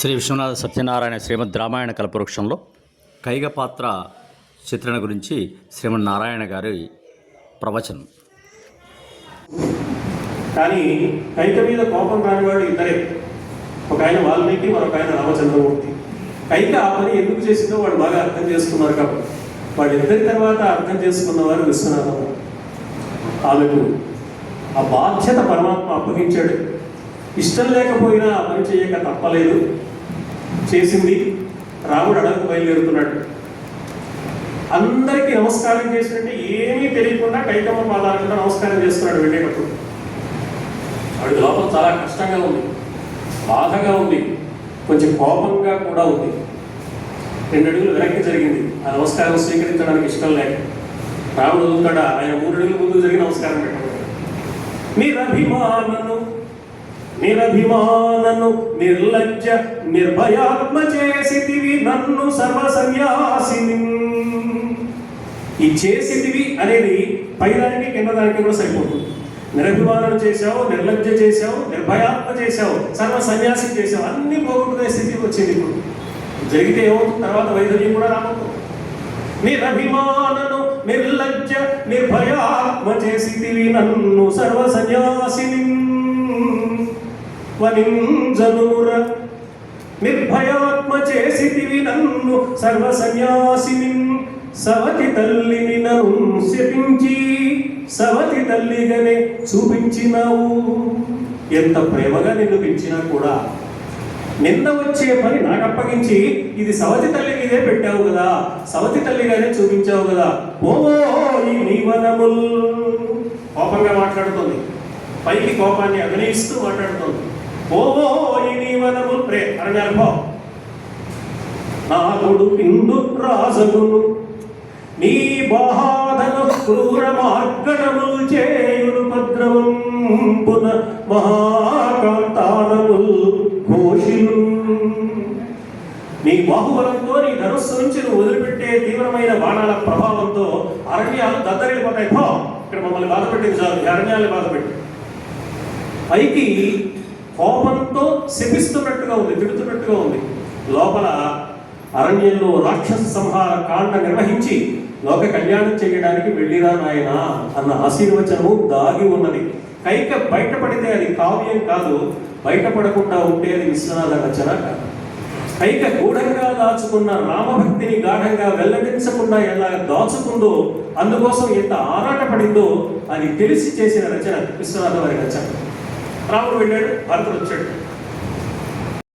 శ్రీ విశ్వనాథ సత్యనారాయణ శ్రీమద్ రామాయణ కల్పవృక్షంలో కైగ పాత్ర చిత్రణ గురించి శ్రీమద్ నారాయణ గారి ప్రవచనం. కానీ కైక మీద కోపం కానివాడు ఇద్దరే ఒక ఆయన వాల్మీకి మరొక ఆయన రామచంద్రమూర్తి. కైక ఆ పని ఎందుకు చేసిందో వాడు బాగా అర్థం చేసుకున్నారు కాబట్టి. వాళ్ళిద్దరి తర్వాత అర్థం చేసుకున్నవారు విశ్వనాథం. ఆమెకు ఆ బాధ్యత పరమాత్మ అప్పగించాడు. ఇష్టం లేకపోయినా పని చేయక తప్పలేదు. చేసింది రాముడు అడగకు బయలుదేరుతున్నాడు. అందరికీ నమస్కారం చేసినట్టు ఏమీ తెలియకుండా కైకమ్మ పాదాలకు నమస్కారం చేస్తున్నాడు వెళ్ళేటప్పుడు. వాడి లోపల చాలా కష్టంగా ఉంది బాధగా ఉంది కొంచెం కోపంగా కూడా ఉంది. రెండు అడుగులు వెనక్కి జరిగింది. ఆ నమస్కారం స్వీకరించడానికి ఇష్టం లేక రాముడు వదులుతాడా? ఆయన మూడు అడుగులు ముందు జరిగిన నమస్కారం పెట్టాడు నిరభిమానను నిరభిమానను నిర్లజ్జ నిర్భయాత్మ చేసితివి నన్ను సర్వ సన్యాసిని ఈ చేసితివి అనేది పైదానికి కింద దానికి కూడా సరిపోతుంది. నిరభిమానం చేశావు నిర్లజ్జ చేశావు నిర్భయాత్మ చేశావు సర్వ సన్యాసి చేశావు అన్ని పోగొట్టుకునే స్థితికి వచ్చింది ఇప్పుడు. జరిగితే ఏమవుతుంది? తర్వాత వైద్యుని కూడా రాబోతుంది నిరభిమానను నిర్లజ్జ నిర్భయాత్మ చేసితివి నన్ను సర్వ సన్యాసిని వనింజనుర నిర్భయాత్మ చేసితివి నన్ను సర్వ సన్యాసిని సవతి తల్లిని నన్ను శపించి సవతి తల్లిగానే చూపించినావు. ఎంత ప్రేమగా నిన్ను పెంచినా కూడా నిన్న వచ్చే పని నాకు అప్పగించి ఇది సవతి తల్లి మీదే పెట్టావు కదా. సవతి తల్లిగానే చూపించావు కదా. ఓ ఈ నీవనముల్. కోపంగా మాట్లాడుతుంది. పైకి కోపాన్ని అభినయిస్తూ మాట్లాడుతుంది. ఈ ప్రే అని అర్థం నాగుడు పిండు రాజగును నీ బాధను క్రూర మార్గణము చేయుడు భద్రవం పున మహాకాంతానము ఘోషిలు నీ బాహుబలంతో నీ ధనుస్సు నుంచి నువ్వు వదిలిపెట్టే తీవ్రమైన బాణాల ప్రభావంతో అరణ్యాలు దద్దరిల్లిపోతాయి. పో ఇక్కడ మమ్మల్ని బాధపెట్టింది చాలు. అరణ్యాలను బాధపెట్టి. పైకి కోపంతో శపిస్తున్నట్టుగా ఉంది తిడుతున్నట్టుగా ఉంది. లోపల అరణ్యంలో రాక్షస సంహార కాండ నిర్వహించి లోక కళ్యాణం చేయడానికి వెళ్ళిరా నాయన అన్న ఆశీర్వచనము దాగి ఉన్నది. కైక బయటపడితే అది కావ్యం కాదు బయటపడకుండా ఉంటే అది విశ్వనాథ రచన కాదు. కైక గూఢంగా దాచుకున్న రామభక్తిని గాఢంగా వెల్లడించకుండా ఎలా దాచుకుందో అందుకోసం ఎంత ఆరాటపడిందో అది తెలిసి చేసిన రచన విశ్వనాథ వారి రచన. రాముడు వెళ్ళాడు భరతుడు వచ్చాడు.